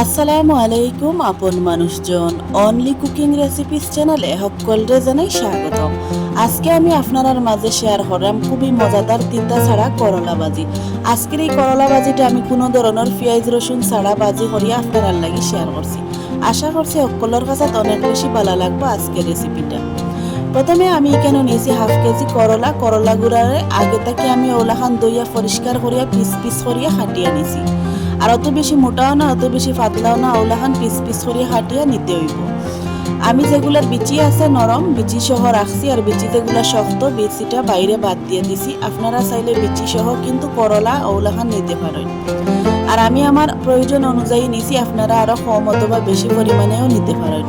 আসসালামু আলাইকুম, আপন মানুষজন। অনলি কুকিং রেসিপিস চ্যানেলে সকলরে জানাই স্বাগতম। আজকে আমি আপনার মাঝে শেয়ার করলাম খুবই মজাদার তিতা ছাড়া করলা ভাজি। আজকের এই করলা ভাজিটা আমি কোনো ধরনের পেঁয়াজ, রসুন ছাড়া ভাজি করিয়া আপনার লাগি শেয়ার করছি। আশা করছি সকলের কাছে অনেক বেশি ভালো লাগবে আজকের রেসিপিটা প্রথমে আমি এখানে নিয়েছি হাফ কেজি করলা। করলা গুড়ারে আগে থেকে আমি ওলাখান দইয়া পরিষ্কার করিয়া পিস পিস করিয়া হাঁটিয়া নিছি। আর অত বেশি মোটাও না, অত বেশি পাতলাও না ওলাখান পিস পিস করিয়া হাঁটিয়া নিতে হইব। আমি যেগুলার বিচি আছে নরম, বিচি সহ রাখছি আর বিচি যেগুলা শক্ত, বিচিটা বাইরে বাদ দিয়ে দিছি। আপনারা চাইলে বিচি সহ কিন্তু করলা ওলাখান নিতে পারেন। আর আমি আমার প্রয়োজন অনুযায়ী নিছি, আপনারা আরও কম অথবা বেশি পরিমাণেও নিতে পারেন।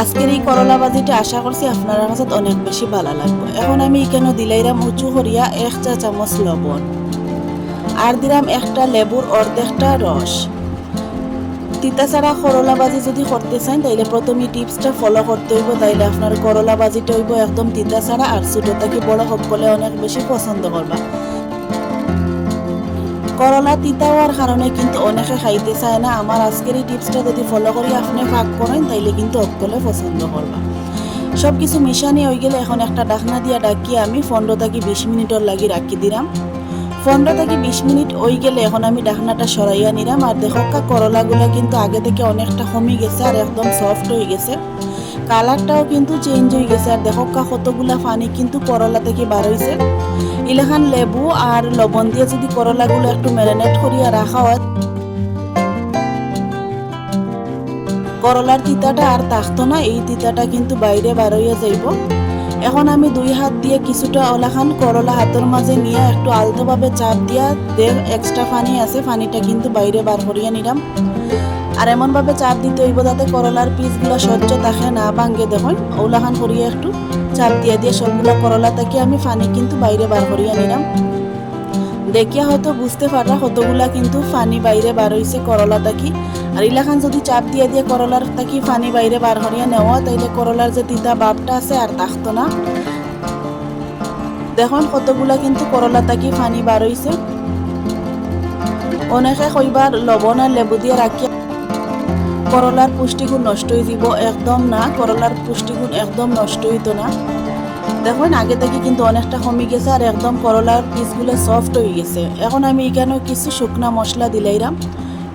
আজকের এই করলা ভাজিটা আশা করছি আপনার কাছে অনেক বেশি ভালো লাগবে। এখন আমি এখানে দিলাইরাম উঁচু করিয়া এক চা চামচ লবণ। আর দিলাম একটা লেবুর অর্ধেকটা রস তিতা ছাড়া করলা বাজি যদি করতে চান তাইলে প্রথমে টিপসটা ফলো করতে হইব। তাইলে আপনার করলা ভাজিটা হইব একদম তিতা ছাড়া আর ছোটো বড় সকলে অনেক বেশি পছন্দ করবা করলা তিতা হওয়ার কারণে কিন্তু অনেকে খাইতে চায় না। আমার আজকের এই টিপসটা যদি ফলো করি আপনি ভাগ করেন তাইলে কিন্তু সকলে পছন্দ করবা সব কিছু মিশানি হয়ে গেলে এখন একটা ডাকনা দিয়া ডাকিয়ে আমি পনেরো বিশ মিনিটের লাগি রাখি দিলাম পনেরো থেকে বিশ মিনিট ওই গেলে এখন আমি ডাকনাটা সরাইয়া নিলাম। আর দেখকা করলাগুলো কিন্তু আগে থেকে অনেকটা কমে গেছে আর একদম সফট হয়ে গেছে। কালারটাও কিন্তু চেঞ্জ হয়ে গেছে। আর দেখকা কতগুলা পানি কিন্তু করলা থেকে বার হয়েছে ইলেখান লেবু আর লবণ দিয়ে যদি করলাগুলো একটু ম্যারিনেট করিয়া রাখা হয়। করলার তিতাটা আর থাকতো না, এই তিতাটা কিন্তু বাইরে বার হইয়া যাইব। এখন আমি দুই হাত দিয়ে কিছুটা ওলাখান করলা হাতের মাঝে নিয়ে একটু আলতোভাবে চাপ দিয়া দেখ এক্সট্রা ফানি আছে, পানিটা কিন্তু বাইরে বার করিয়ে নিলাম। আর এমনভাবে চাপ দিতে হইব যাতে করলার পিসগুলো সহ্য থাকে, না ভাঙ্গে দেখুন। ওলাখান করিয়া একটু চাপ দিয়ে দিয়ে সবগুলো করলা থেকে আমি পানি কিন্তু বাইরে বার করিয়া নিলাম। দেখিয়া হয়তো বুঝতে পাররা কতগুলা কিন্তু পানি বাইরে বার হয়েছে করলা থাকি আর ইলাখান যদি চাপ দিয়ে দিয়ে করলার থাকি পানি বাইরে বার করিয়া নেওয়া? তাইলে করলার যে তিতা বাপটা আছে আর থাকতো না। দেখুন কতগুলা কিন্তু করলা তাকি পানি বার হয়েছে অনেকে কইবার লবণ আর লেবু দিয়ে রাখিয়া করলার পুষ্টিগুণ নষ্ট হয়ে যাব একদম না, করলার পুষ্টিগুণ একদম নষ্ট হইতো না। দেখুন, আগে থেকে কিন্তু অনেকটা কমে গেছে আর একদম করলার পিসগুলো সফট হয়ে গেছে। এখন আমি এখানে কিছু শুকনা মশলা দিলাইরাম।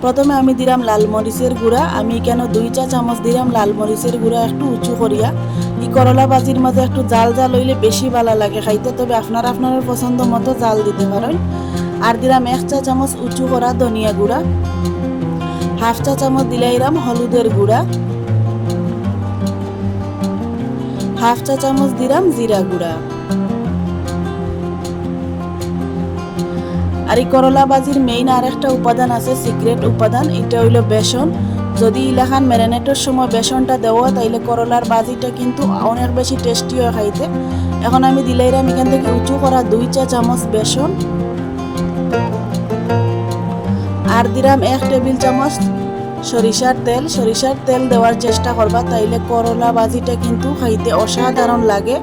প্রথমে আমি দিলাম লাল মরিচের গুঁড়া। আমি এখানে দুই চা চামচ দিলাম লাল মরিচের গুঁড়া একটু উঁচু করিয়া। এই করলা বাজির মাঝে একটু জাল জাল হইলে বেশি ভালো লাগে খাইতে, তবে আপনার আপনার পছন্দ মতো জাল দিতে পারেন। আর দিলাম এক চা চামচ উঁচু করা ধনিয়া গুঁড়া। হাফ চা চামচ দিলাইরাম হলুদের গুঁড়া। হাফ চা চামচ দিলাম জিরা গুঁড়া। আর এই করলা বাজির মেইন আর একটা উপাদান আছে সিক্রেট উপাদান, এটা হইল বেসন। যদি ইলাখান ম্যারিনেটের সময় বেসনটা দেওয়া তাইলে করলার বাজিটা কিন্তু অনেক বেশি টেস্টি হয় খাইতে। এখন আমি দিলাইরাম এখান থেকে উঁচু করা দুই চা চামচ বেসন। আর দিলাম এক টেবিল চামচ সরিষার তেল সরিষার তেল দেওয়ার চেষ্টা করবা, তাইলে করলা বাজিটা কিন্তু খাইতে অসাধারণ লাগে।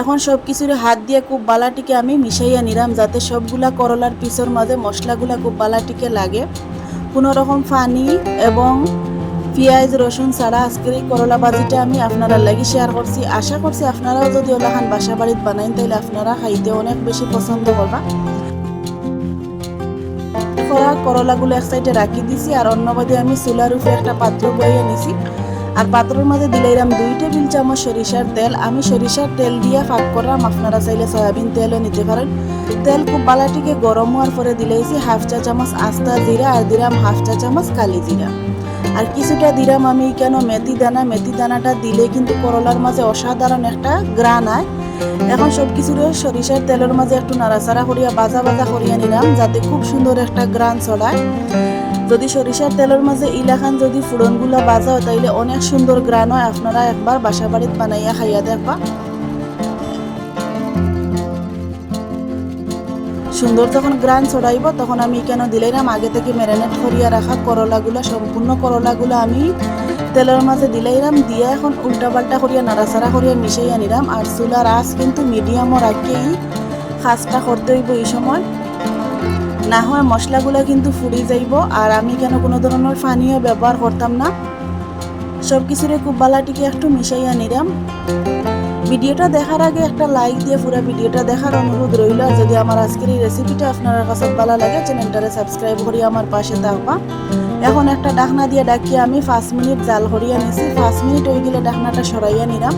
এখন সব কিছুর হাত দিয়ে খুব বালাটিকে আমি মিশাইয়া নিলাম, যাতে সবগুলা করলার পিসের মাঝে মশলাগুলা খুব বালাটিকে লাগে। কোনো রকম এবং পেঁয়াজ, রসুন ছাড়া আজকের এই করলা বাজিটা আমি আপনারা লাগি শেয়ার করছি। আশা করছি আপনারাও যদি ওলাখান বাসা বাড়িতে বানাইন, তাইলে আপনারা খাইতে অনেক বেশি পছন্দ করবা। করা করলাগুলো এক সাইডে রাখি দিছি আর অন্যবাদে আমি চুলার উপরে একটা পাত্র বইয়ে নিছি। আর পাত্রের মধ্যে দিলাইরাম দুই টেবিল চামচ সরিষার তেল। আমি সরিষার তেল দিয়ে ফাঁক করলাম আপনারা চাইলে সয়াবিন তেলও নিতে পারেন তেল খুব বালাটিকে গরম হওয়ার পরে দিলাইছি হাফ চা চামচ আস্তা জিরা আর দিলাম হাফ চা চামচ কালি জিরা আর কিছুটা দিলাম আমি কেন মেথি দানা, মেথি দানাটা দিলে কিন্তু করলার মাঝে অসাধারণ একটা গ্রান আয় এখন সব কিছুরে সরিষার তেলের মাঝে একটু নাড়াচাড়া করিয়া বাজা বাজা করিয়া নিলাম, যাতে খুব সুন্দর একটা গ্রান ছড়ায় যদি সরিষার তেলের মাঝে ইলাখান যদি ফুড়নগুলা বাজা হয়, তাইলে অনেক সুন্দর গ্রান হয়। আপনারা একবার বাসা বাড়িতে বানাইয়া খাইয়া দেখবা। সুন্দর যখন গ্রান ছড়াইব, তখন আমি কেন দিলাইরাম আগে থেকে ম্যারিনেট করিয়া রাখা করলাগুলা, সম্পূর্ণ করলাগুলো আমি তেলের মাঝে দিলাইরাম দিয়ে এখন উল্টা পাল্টা করিয়া নাড়াচাড়া করিয়া মিশাইয়া নিলাম আর চুলার আঁচ কিন্তু মিডিয়ামও রাখিয়েই খাসটা করতে হইব এই সময় না হয় মশলাগুলো কিন্তু ফুড়ি যাইব আর আমি কেন কোনো ধরনের পানীয় ব্যবহার করতাম না। সব কিছুরে খুব বালাটিকে একটু মিশাইয়া নিলাম ভিডিওটা দেখার আগে একটা লাইক দিয়ে পুরো ভিডিওটা দেখার অনুরোধ রইল আর যদি আমার আজকের এই রেসিপিটা আপনার কাছে ভালো লাগে চ্যানেলটারে সাবস্ক্রাইব করি আমার পাশে থাকবা। এখন একটা ডাকনা দিয়ে ডাকিয়ে আমি পাঁচ মিনিট জাল করিয়া নিছি। পাঁচ মিনিট হয়ে গেলে ডাকনাটা সরাইয়া নিলাম।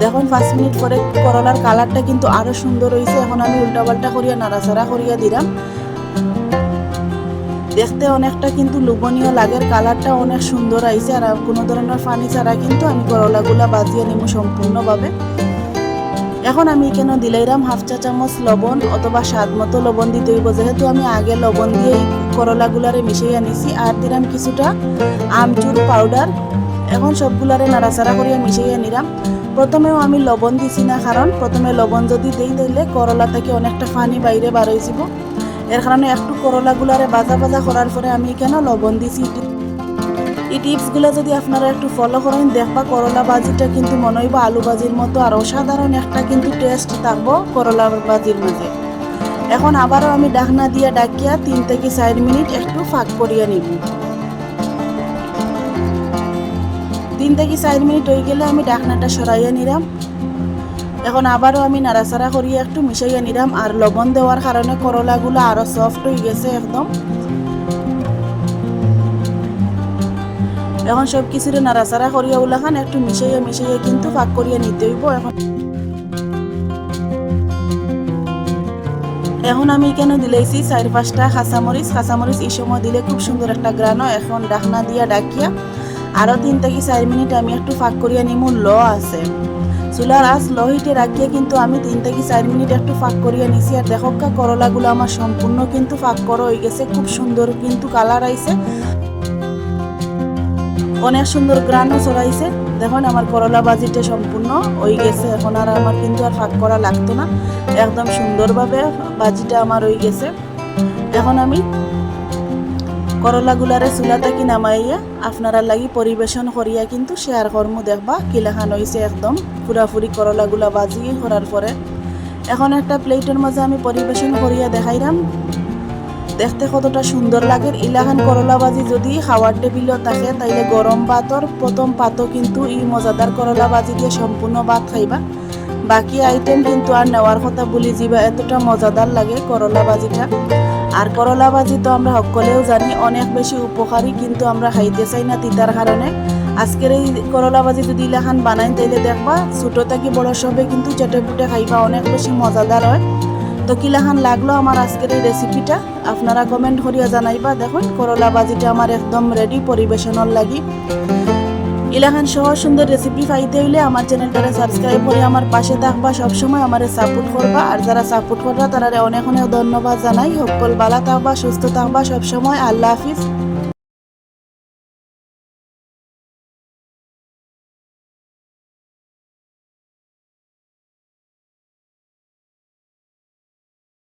দেখুন, পাঁচ মিনিট পরে করলার কালারটা কিন্তু আরও সুন্দর হয়েছে এখন আমি উল্টাপাল্টা করিয়া নাড়াচাড়া করিয়া দিলাম। দেখতে অনেকটা কিন্তু লোভনীয় লাগের কালারটা অনেক সুন্দর আইছে। আর কোনো ধরনের পানি ছাড়া কিন্তু আমি করলাগুলা বাজিয়ে নিব সম্পূর্ণভাবে। এখন আমি কেন দিলাইরাম হাফ চা চামচ লবণ অথবা স্বাদ মতো লবণ দিতে হইব যেহেতু আমি আগে লবণ দিয়ে করলাগুলারে মিশিয়ে আনিছি আর দিলাম কিছুটা আমচুর পাউডার এখন সবগুলারে নাড়াচাড়া করিয়া মিশিয়ে নিলাম প্রথমেও আমি লবণ দিছি না কারণ প্রথমে লবণ যদি দেই দিলে করলা থেকে অনেকটা পানি বাইরে বার হয়ে যাব। এর কারণে একটু করলাগুলারে বাজা বাজা করার পরে আমি কেন লবণ দিছি টিপসগুলো যদি আপনারা একটু ফলো করেন, দেখবা করলা বাজিটা কিন্তু মনে হইব আলু বাজির মতো আর অসাধারণ একটা কিন্তু টেস্ট থাকব করলা বাজির মাঝে। এখন আবারও আমি ডাকনা দিয়ে ডাকিয়া তিন থেকে চার মিনিট একটু ফাঁক করিয়া নিব। তিন থেকে চার মিনিট হয়ে গেলে আমি ডাকনাটা সরাইয়া নিলাম। এখন আবারও আমি নাড়াচাড়া করিয়া একটু মিশাইয়া নিলাম, আর লবণ দেওয়ার কারণে করলাগুলো আরও সফট হয়ে গেছে একদম। এখন সব কিছুরে নাড়াচাড়া করিয়া উলাখান একটু মিশাইয়া মিশাইয়া কিন্তু ফাঁক করিয়া নিতে হইব এখন। এখন আমি কেন দিলাইছি? চার পাঁচটা খাঁচামরিচ কাঁচামরিচ এই সময় দিলে খুব সুন্দর একটা গ্রান এখন ডাকনা দিয়া ডাকিয়া আরও তিন থেকে চার মিনিট আমি একটু ফাঁক করিয়া নিমু, ল আছে। চুলার আঁচ লো হিটে রাখিয়া কিন্তু আমি তিন থেকে চার মিনিট একটু ফাঁক করিয়া নিছি। আর দেখকা করলাগুলো আমার সম্পূর্ণ কিন্তু ফাঁক করা হয়ে গেছে। খুব সুন্দর কিন্তু কালার আইছে। অনেক সুন্দর গ্রানও চড়াইছে দেখুন, আমার করলা বাজিটা সম্পূর্ণ হয়ে গেছে। এখন আর আমার কিন্তু আর ফাঁক করা লাগতো না। একদম সুন্দরভাবে বাজিটা আমার হয়ে গেছে। এখন আমি করলাগুলারে চুলা থেকে নামাইয়া আপনারা লাগি পরিবেশন করিয়া কিন্তু শেয়ার কর্ম। দেখবা কিলাখান হয়েছে একদম। পুরাপুরি করলাগুলা বাজি করার পরে। এখন একটা প্লেটের মাঝে আমি পরিবেশন করিয়া দেখাইলাম দেখতে কতটা সুন্দর লাগে। ইলাখান করলা বাজি যদি খাওয়ার টেবিলও থাকে, তাইলে গরম ভাতর প্রথম পাতও কিন্তু এই মজাদার করলা বাজি দিয়ে সম্পূর্ণ ভাত খাইবা। বাকি আইটেম কিন্তু আর নেওয়ার কথা বলি যাবা এতটা মজাদার লাগে করলা বাজিটা আর করলা বাজি তো আমরা সকলেও জানি, অনেক বেশি উপকারী কিন্তু আমরা খাইতে চাই না তিতার কারণে আজকের এই করলা বাজি যদি ইলাখান বানাই, তাইলে দেখবা ছোটো থেকে বড় সবে কিন্তু চেটে পুটে খাইবা, অনেক বেশি মজাদার হয়। তো কিলাখান লাগল আমার আজকের এই রেসিপিটা আপনারা কমেন্ট করিয়া জানাইবা। দেখুন করলা বাজিটা আমার একদম রেডি পরিবেশনের লাগি। ইলাহান সহজ সুন্দর রেসিপি পাইতে হইলে আমার চ্যানেলটারে সাবস্ক্রাইব করে আমার পাশে থাকবা। সবসময় আমারে সাপোর্ট করবা। আর যারা সাপোর্ট করবা তারা অনেক অনেক ধন্যবাদ জানাই। সকল বালা থাকবা, সুস্থ থাকবা। সবসময় আল্লাহ হাফিজ।